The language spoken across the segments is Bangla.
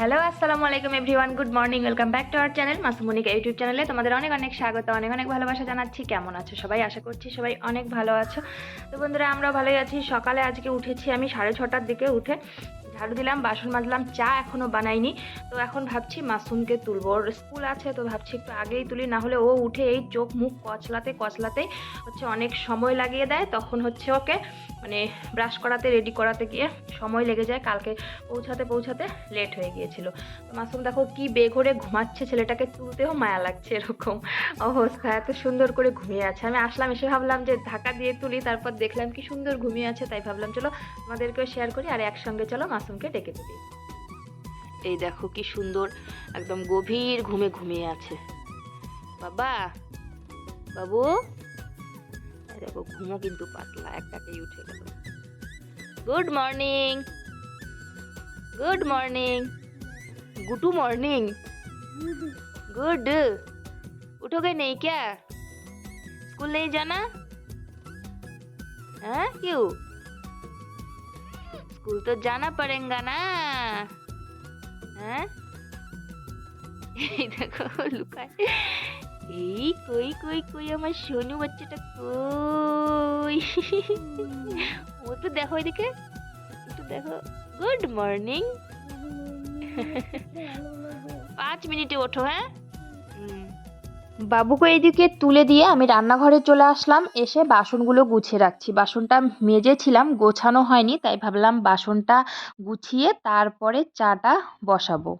হ্যালো আসসালামু আলাইকুম everyone good morning welcome back to our channel Masumonika YouTube চ্যানেলে তোমাদের অনেক অনেক স্বাগত, অনেক অনেক ভালোবাসা জানাচ্ছি। কেমন আছো সবাই? আশা করছি সবাই অনেক ভালো আছো। তো বন্ধুরা আমরা ভালোই আছি। সকালে আজকে উঠেছি আমি সাড়ে ছটার দিকে উঠে। ঝাড়ু দিলাম, বাসন মাজলাম, চা এখনও বানাইনি। তো এখন ভাবছি মাসুমকে তুলবো। ওর স্কুল আছে, তো ভাবছি একটু আগেই তুলি না হলে ও উঠে এই চোখ মুখ কচলাতে কচলাতেই হচ্ছে অনেক সময় লাগিয়ে দেয়। তখন হচ্ছে ওকে মানে ব্রাশ করাতে রেডি করাতে গিয়ে সময় লেগে যায়। কালকে পৌঁছাতে পৌঁছাতে লেট হয়ে গিয়েছিল। তো মাসুম দেখো কি বেঘরে ঘুমাচ্ছে, ছেলেটাকে তুলতেও মায়া লাগছে এরকম অবস্থা। এত সুন্দর করে ঘুমিয়ে আছে। আমি আসলাম, এসে ভাবলাম যে ঢাকা দিয়ে তুলি, তারপর দেখলাম কি সুন্দর ঘুমিয়ে আছে, তাই ভাবলাম চলো তোমাদেরকেও শেয়ার করি, আর একসঙ্গে চলো মাসুমকে ডেকে তুলি এই দেখো কি সুন্দর একদম গভীর ঘুমে ঘুমিয়ে আছে বাবা বাবু এই দেখো ঘুমও কিন্তু পাতলা একটাকেই উঠে গেল good morning good morning good morning good उठोगे नहीं क्या स्कूल नहीं जाना हाँ क्यों स्कूल तो जाना पड़ेगा ना हाँ এই দেখো লুকায় এই কই কই কই আমার সোনু বাচ্চাটা কই ও তো দেখো এদিকে একটু দেখো গুড মর্নিং পাঁচ মিনিটে ওঠো হ্যাঁ বাবুকে এইদিকে তুলে দিয়ে আমি রান্নাঘরে চলে আসলাম। এসে বাসনগুলো গুছিয়ে রাখছি। বাসনটা মেজেছিলাম, গোছানো হয়নি, তাই ভাবলাম বাসনটা গুছিয়ে তারপরে চাটা বসাবো।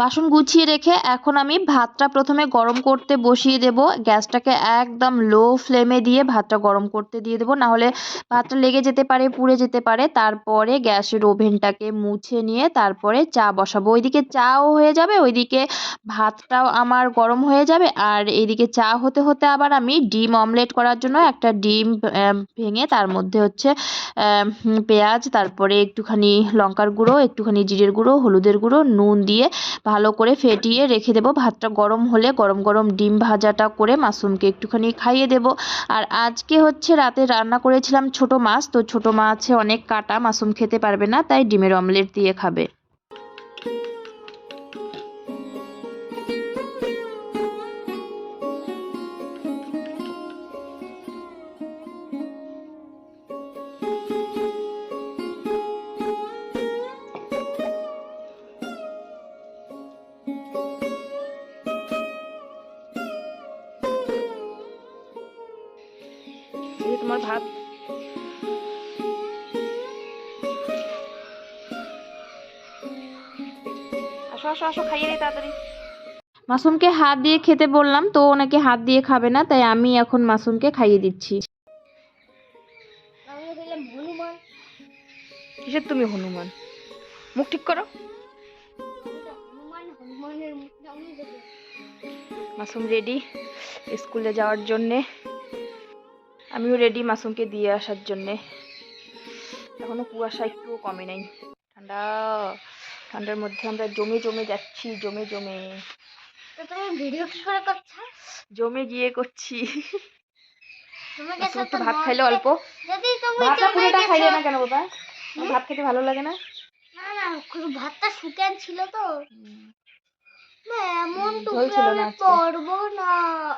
বাসন গুছিয়ে রেখে এখন আমি ভাতটা প্রথমে গরম করতে বসিয়ে দেব। গ্যাসটাকে একদম লো ফ্লেমে দিয়ে ভাতটা গরম করতে দিয়ে দেবো। নাহলে ভাতটা লেগে যেতে পারে, পুড়ে যেতে পারে। তারপরে গ্যাসের ওভেনটাকে মুছে নিয়ে তারপরে চা বসাবো। ওইদিকে চাও হয়ে যাবে, ওইদিকে ভাতটাও আমার গরম হয়ে যাবে। আর এইদিকে চা হতে হতে আবার আমি ডিম অমলেট করার জন্য একটা ডিম ভেঙে তার মধ্যে হচ্ছে পেঁয়াজ, তারপরে একটুখানি লঙ্কার গুঁড়ো, একটুখানি জিরের গুঁড়ো, হলুদের গুঁড়ো, নুন দিয়ে ভালো করে ফেটিয়ে রেখে দেবো। ভাতটা গরম হলে গরম গরম ডিম ভাজাটা করে মাশরুমকে একটুখানি খাইয়ে দেবো। আর আজকে হচ্ছে রাতে রান্না করেছিলাম ছোট মাছ, তো ছোট মাছে অনেক কাটা মাশরুম খেতে পারবে না, তাই ডিমের অমলেট দিয়ে খাবে। এই তোমার ভাত। আসো আসো আসো খাইয়ে দিই তাড়াতাড়ি। মাসুমকে হাত দিয়ে খেতে বললাম তো ও নাকি হাত দিয়ে খাবে না তাই আমি এখন মাসুমকে খাইয়ে দিচ্ছি। কিসের তুমি হনুমান? মুখ ঠিক করো। হনুমান হনুমানের মুখটা আমি দেবো মাসুম রেডি স্কুলে যাওয়ার জন্যে। আমিও রেডি মাসুমকে দিয়ে আসার জন্যে। এখনও কুয়াশা একটুও কমে নাই। ঠান্ডা ঠান্ডার মধ্যে আমরা জমে জমে যাচ্ছি জমে জমে। তো তুমি ভিডিও কি করে করছ? জমে গিয়ে করছি। তুমি একটু ভাত খাইলে অল্প। যদি তুমি ভাতটা পুরোটা খাইলে না কেন বাবা? ভাত খেতে ভালো লাগে না? না না ভাতটা শুকান ছিল তো। না এমন না আমি আজকে। না।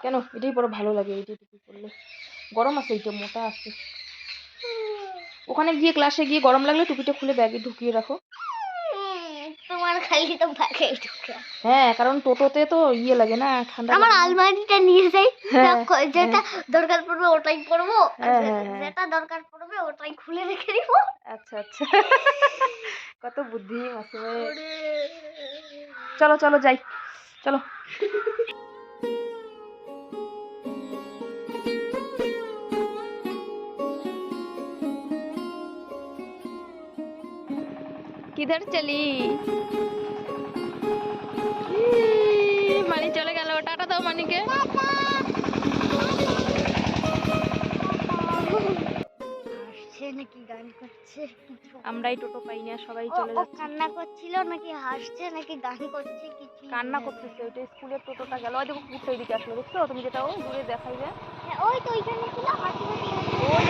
কেন? এটাই বড় ভালো লাগে এটাই করলে। গরম আছে এইটা মোটা আছে। ওখানে গিয়ে ক্লাসে গিয়ে গরম লাগলে টুপিটা খুলে ব্যাগে ঢুকিয়ে রাখো। তোমার খালি তো ভাগে ঢুকে। হ্যাঁ কারণ টোটোতে তো ইয়ে লাগে না ঠান্ডা আমার আলমারিটা নিয়ে যাই। হ্যাঁ, যেটা দরকার পড়বে ওটাই পরবো। হ্যাঁ, হ্যাঁ, হ্যাঁ। যেটা দরকার পড়বে ওটাই খুলে রেখে দিব। আচ্ছা আচ্ছা। কত বুদ্ধি মাসুমের চলো চলো যাই। চলো। কিধর চলি মানি চলে গেল টাটা দাও মানিকে হাসছে নাকি গান করছে আমরাই টোটো পাই না সবাই ও চলে ও যাচ্ছে। কান্না করছিল নাকি হাসছে নাকি গান করছে কিছু কান্না করতেছে ওইটা স্কুলের টোটোটা গেল। ওই দেখো কুকুরটা ওইদিকে আসলো দেখছ? তুমি যেটা ওই দূরে দেখাই যায় হ্যাঁ, ওই তো ওইখানে ছিল হাসি হাসি ওই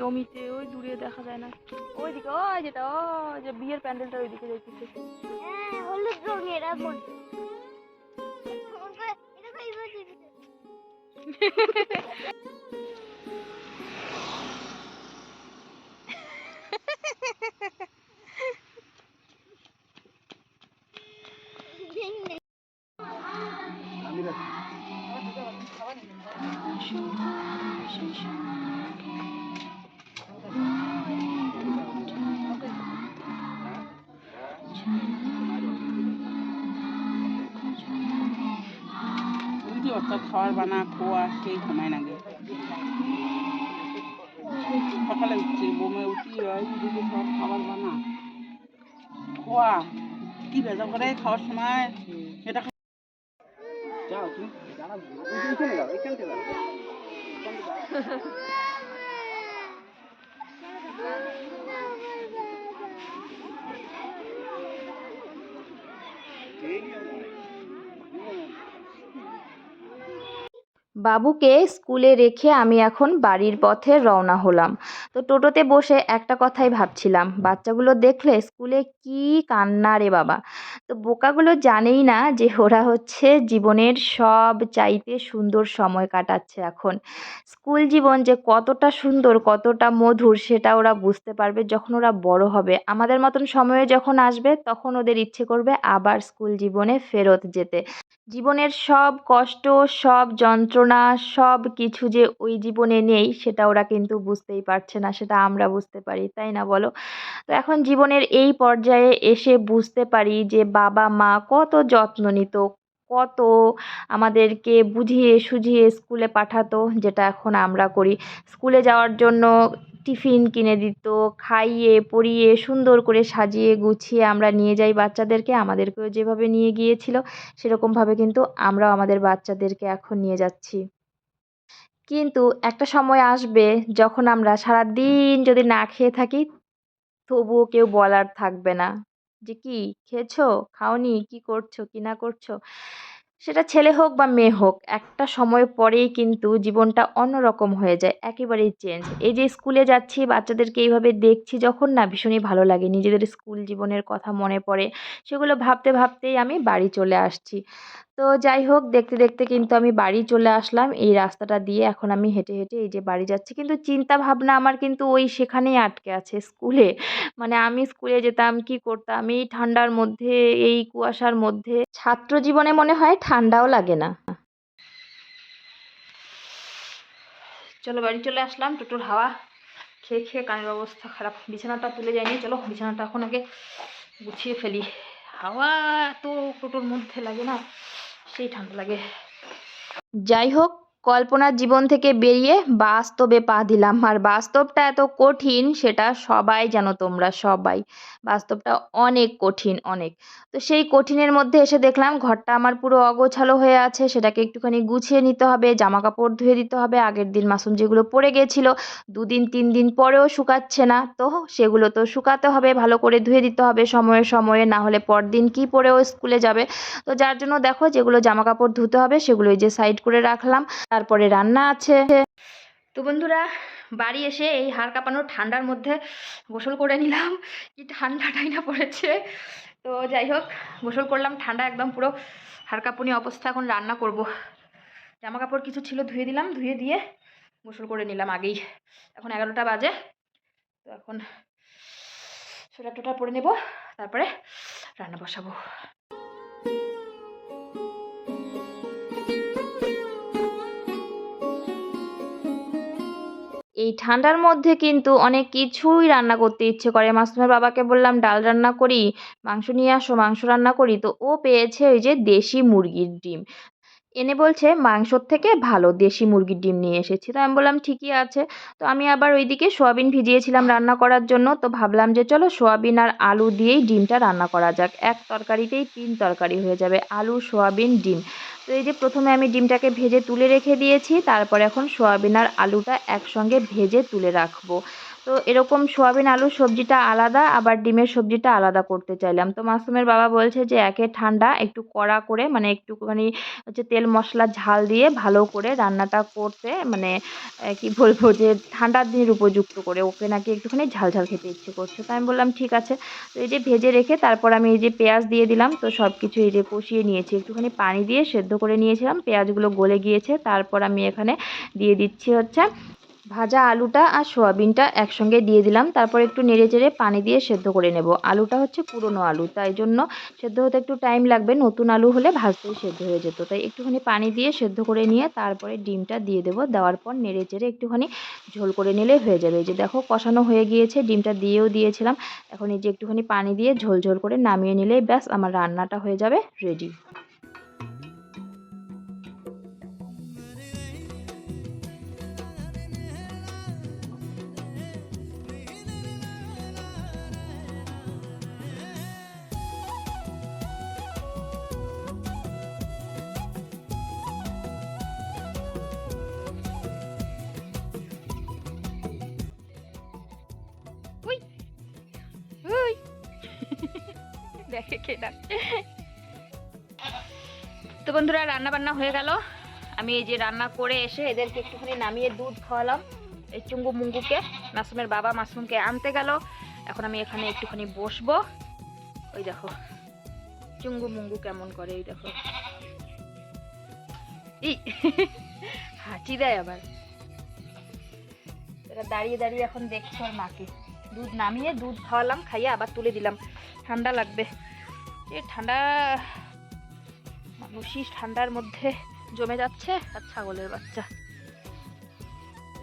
নবমীতে ওই দূরে দেখা যায় না। ওইদিকে ওই যেটা ও যে বিয়ের প্যান্ডেলটা ওইদিকে যাইতেছে হ্যাঁ হলুদ রঙের এখন অর্থাৎ খাবার বানা খোয়া সেই ঘুমায় না গে। সকালে উঠছে বোমে উঠি দিকে সব খাবার বানা। খোয়া কি ভেজা করে খাওয়ার সময়? এটা যাও তুমি। যাও, এখান থেকে যাও। এখান থেকে যাও। বাবুকে স্কুলে রেখে আমি এখন বাড়ির পথে রওনা হলাম। তো টোটোতে বসে একটা কথাই ভাবছিলাম, বাচ্চাগুলো দেখলে স্কুলে কি কান্না রে বাবা। তো বোকাগুলো জানেই না যে ওরা হচ্ছে জীবনের সব চাইতে সুন্দর সময় কাটাচ্ছে এখন। স্কুল জীবন যে কতটা সুন্দর, কতটা মধুর সেটা ওরা বুঝতে পারবে যখন ওরা বড় হবে। আমাদের মতন সময়ে যখন আসবে তখন ওদের ইচ্ছে করবে আবার স্কুল জীবনে ফেরত যেতে। জীবনের সব কষ্ট, সব যন্ত্রণা, সব কিছু যে ওই জীবনে নেই, সেটা ওরা কিন্তু বুঝতেই পারছে না, সেটা আমরা বুঝতে পারি, তাই না বলো? তো এখন জীবনের এই পর্যায়ে এসে বুঝতে পারি যে বাবা মা কত যত্ন নিত, কত আমাদেরকে বুঝিয়ে সুঝিয়ে স্কুলে পাঠাতো, যেটা এখন আমরা করি। স্কুলে যাওয়ার জন্য টিফিন কিনে দিত, খাইয়ে, পরিয়ে, সুন্দর করে সাজিয়ে, গুছিয়ে আমরা নিয়ে যাই বাচ্চাদেরকে। আমাদেরকেও যেভাবে নিয়ে গিয়েছিল, সেরকমভাবে কিন্তু আমরাও আমাদের বাচ্চাদেরকে এখন নিয়ে যাচ্ছি। কিন্তু একটা সময় আসবে যখন আমরা সারাদিন যদি না খেয়ে থাকি, তবুও কেউ বলার থাকবে না। যে কি খেয়েছো? খাওনি? কি করছ? কি না করছ? সেটা ছেলে হোক বা মেয়ে হোক, একটা সময় পরেই কিন্তু জীবনটা অন্যরকম হয়ে যায়, একেবারেই চেঞ্জ এই যে স্কুলে যাচ্ছি, বাচ্চাদেরকে এইভাবে দেখছি যখন না ভীষণই ভালো লাগে, নিজেদের স্কুল জীবনের কথা মনে পড়ে, সেগুলো ভাবতে ভাবতেই আমি বাড়ি চলে আসছি। তো যাই হোক, দেখতে দেখতে কিন্তু আমি বাড়ি চলে আসলাম। এই রাস্তাটা দিয়ে এখন আমি হেঁটে হেঁটে এই যে বাড়ি যাচ্ছি। কিন্তু চিন্তা ভাবনা আমার কিন্তু ওই সেখানেই আটকে আছে, স্কুলে। মানে আমি স্কুলে যেতাম, কি করতাম? এই ঠান্ডার মধ্যে, এই কুয়াশার মধ্যে। ছাত্র জীবনে মনে হয় ঠান্ডাও লাগে না। চলো বাড়ি চলে আসলাম, টোটোর হাওয়া খেয়ে খেয়ে কানের অবস্থা খারাপ। বিছানাটা তুলে যায়নি চলো, বিছানাটা এখন আগে গুছিয়ে ফেলি। হাওয়া এত টোটোর মধ্যে লাগে না। সেই ঠান্ডা লাগে। যাই হোক কল্পনার জীবন থেকে বেরিয়ে বাস্তবে পা দিলাম। আর বাস্তবটা এত কঠিন, সেটা সবাই জানো তোমরা, সবাই। বাস্তবটা অনেক কঠিন, অনেক। তো সেই কঠিনের মধ্যে এসে দেখলাম, ঘরটা আমার পুরো অগোছালো হয়ে আছে। সেটাকে একটুখানি গুছিয়ে নিতে হবে জামা কাপড় ধুয়ে দিতে হবে। আগের দিন মাসুম যেগুলো পড়ে গেছিল, দুদিন, তিন দিন পরেও শুকাচ্ছে না। তো সেগুলো তো শুকাতে হবে, ভালো করে ধুয়ে দিতে হবে সময়ে সময়ে, না হলে পরদিন কি পরেও স্কুলে যাবে। তো যার জন্য দেখো, যেগুলো জামা কাপড় ধুতে হবে, সেগুলো যে সাইড করে রাখলাম। তারপরে রান্না আছে। তো বন্ধুরা, বাড়ি এসে এই হাড় কাঁপানো ঠান্ডার মধ্যে গোসল করে নিলাম। কি ঠান্ডাটাই না পড়েছে। তো যাই হোক, গোসল করলাম, ঠান্ডা একদম পুরো হাড় কাঁপুনি অবস্থা, এখন রান্না করব। জামা কাপড় কিছু ছিল, ধুয়ে দিলাম, ধুয়ে দিয়ে গোসল করে নিলাম আগেই। এখন এগারোটা বাজে, তো এখন সোয়েটার টোটার পরে নেব, তারপরে রান্না বসাবো। এই ঠান্ডার মধ্যে কিন্তু অনেক কিছুই রান্না করতে ইচ্ছে করে। মাসুমের বাবাকে বললাম, ডাল রান্না করি, মাংস নিয়ে আসো, মাংস রান্না করি। তো ও পেয়েছে ওই যে দেশি মুরগির ডিম। এনে বলছে, মাংসর থেকে ভালো দেশি মুরগির ডিম নিয়ে এসেছি। তো আমি বললাম, ঠিকই আছে। তো আমি আবার ওইদিকে সোয়াবিন ভিজিয়েছিলাম রান্না করার জন্য। তো ভাবলাম যে, চলো সোয়াবিন আর আলু দিয়েই ডিমটা রান্না করা যাক। এক তরকারিতেই তিন তরকারি হয়ে যাবে, আলু, সোয়াবিন, ডিম। তো এই যে প্রথমে আমি ডিমটাকে ভেজে তুলে রেখে দিয়েছি। তারপর এখন সোয়াবিন আর আলুটা একসঙ্গে ভেজে তুলে রাখব। তো এরকম সোয়াবিন আলুর সবজিটা আলাদা, আবার ডিমের সবজিটা আলাদা করতে চাইলাম। তো মাসুমের বাবা বলছে যে, একে ঠান্ডা, একটু কড়া করে মানে একটুখানি হচ্ছে তেল, মশলা, ঝাল দিয়ে ভালো করে রান্নাটা করতে মানে কি বলব যে, ঠান্ডার দিনের উপযুক্ত করে। ওকে নাকি একটুখানি ঝাল ঝাল খেতে ইচ্ছে করছে। তো আমি বললাম, ঠিক আছে। তো এই যে ভেজে রেখে, তারপর আমি এই যে পেঁয়াজ দিয়ে দিলাম, তো সব কিছু এই যে কষিয়ে নিয়েছি। একটুখানি পানি দিয়ে সেদ্ধ করে নিয়েছিলাম, পেঁয়াজগুলো গলে গিয়েছে। তারপর আমি এখানে দিয়ে দিচ্ছি হচ্ছে ভাজা আলুটা আর সোয়াবিনটা একসঙ্গে দিয়ে দিলাম। তারপর একটু নেড়ে চেড়ে পানি দিয়ে সেদ্ধ করে নেব। আলুটা হচ্ছে পুরনো আলু, তাই জন্য সেদ্ধ হতে একটু টাইম লাগবে। নতুন আলু হলে ভাজতেই সেদ্ধ হয়ে যেত। তাই একটুখানি পানি দিয়ে সেদ্ধ করে নিয়ে তারপরে ডিমটা দিয়ে দেবো। দেওয়ার পর নেড়ে চেড়ে একটুখানি ঝোল করে নিলে হয়ে যাবে। এই যে দেখো কষানো হয়ে গিয়েছে, ডিমটা দিয়েও দিয়েছিলাম। এখন এই যে একটুখানি পানি দিয়ে ঝোল ঝোল করে নামিয়ে নিলেই ব্যাস আমার রান্নাটা হয়ে যাবে রেডি দেখে ডাকছে। তো বন্ধুরা রান্না বান্না হয়ে গেল। আমি এই যে রান্না করে এসে এদেরকে একটুখানি নামিয়ে দুধ খাওয়ালাম। এই চুঙ্গু মুঙ্গুকে, মাসুমের বাবা মাসুমকে আনতে গেল। এখন আমি এখানে একটুখানি বসবো। ওই দেখো, চুঙ্গু মুঙ্গু কেমন করে, এই দেখো। এই হাঁচি দেয় আবার। এরা দাঁড়িয়ে দাঁড়িয়ে এখন দেখছে ওর মাকে। দুধ নামিয়ে দুধ খাওয়ালাম, খাইয়ে আবার তুলে দিলাম। ঠান্ডা লাগবে। এ ঠান্ডা মানুষই ঠান্ডার মধ্যে জমে যাচ্ছে, আর ছাগলের বাচ্চা।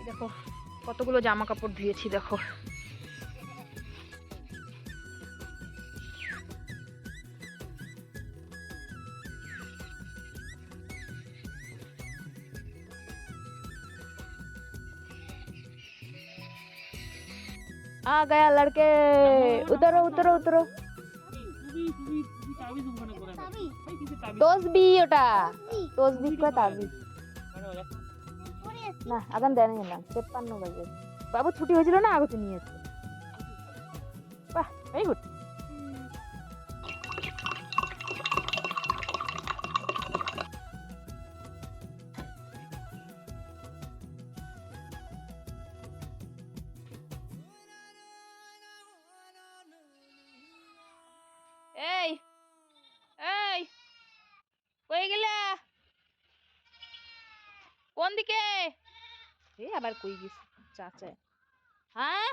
দেখো, কতগুলো জামা কাপড় ধুয়েছি, দেখো। आ गया लड़के उतरो उतरो उतरो তসবি ওটা তসবি কয় তাবিজ না আগান দেয় না তেপ্পান্ন বাজে বাবু ছুটি হয়েছিল না আগতে নিয়েছে বাহ ভেরি গুড এ আবার কই গেছে চাচা? হ্যাঁ?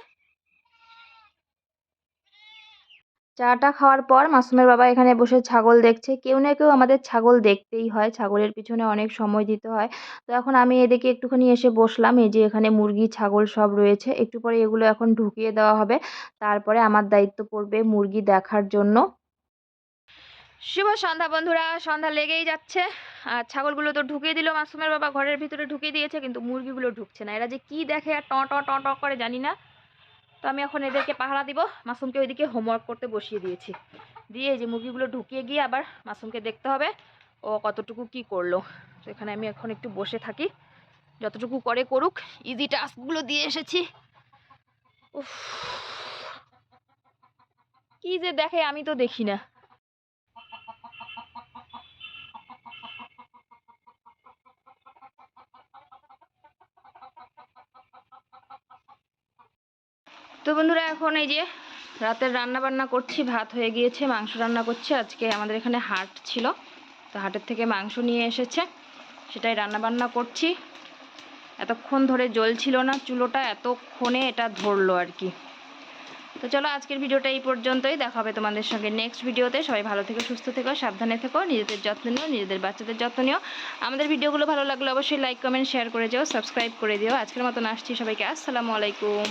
চাটা খাওয়ার পর মাসুমের বাবা এখানে বসে ছাগল দেখছে। কেউ না কেউ আমাদের ছাগল দেখতেই হয় ছাগলের পিছনে অনেক সময় দিতে হয়। তো এখন আমি এদিকে একটুখানি এসে বসলাম এই যে এখানে মুরগি ছাগল সব রয়েছে। একটু পরে এগুলো এখন ঢুকিয়ে দেওয়া হবে। তারপরে আমার দায়িত্ব পড়বে মুরগি দেখার জন্য। শুভ সন্ধ্যা বন্ধুরা, সন্ধ্যা লেগেই যাচ্ছে। আর ছাগলগুলো তো ঢুকিয়ে দিল, মাসুমের বাবা ঘরের ভিতরে ঢুকিয়ে দিয়েছে, কিন্তু মুরগিগুলো ঢুকছে না। এরা যে কি দেখে আর ট ট ট করে জানি না। তো আমি এখন এদেরকে পাহারা দিব। মাসুমকে ওইদিকে হোমওয়ার্ক করতে বসিয়ে দিয়েছি। দিয়ে যে মুরগিগুলো ঢুকিয়ে গিয়ে আবার মাসুমকে দেখতে হবে, ও কতটুকু কি করল। তো এখানে আমি এখন একটু বসে থাকি। যতটুকু করে করুক ইজি টাস্কগুলো দিয়ে এসেছি। উফ, কি যে দেখে আমি তো দেখি না। তো বন্ধুরা, এখন এই যে রাতের রান্না বান্না করছি, ভাত হয়ে গিয়েছে, মাংস রান্না করছি। আজকে আমাদের এখানে হাট ছিল, তো হাটের থেকে মাংস নিয়ে এসেছে, সেটাই রান্না বান্না করছি। এতক্ষণ ধরে জ্বলছিল না চুলোটা, এতক্ষণে এটা ধরলো আর কি। তো চলো, আজকের ভিডিওটা এই পর্যন্তই। দেখা হবে তোমাদের সঙ্গে নেক্সট ভিডিওতে। সবাই ভালো থেকো, সুস্থ থেকো, সাবধানে থেকো, নিজেদের যত্ন নিও, নিজেদের বাচ্চাদের যত্ন নিও। আমাদের ভিডিওগুলো ভালো লাগলে অবশ্যই লাইক কমেন্ট শেয়ার করে যাও সাবস্ক্রাইব করে দিও। আজকের মতন আসছি সবাইকে। আসসালামু আলাইকুম।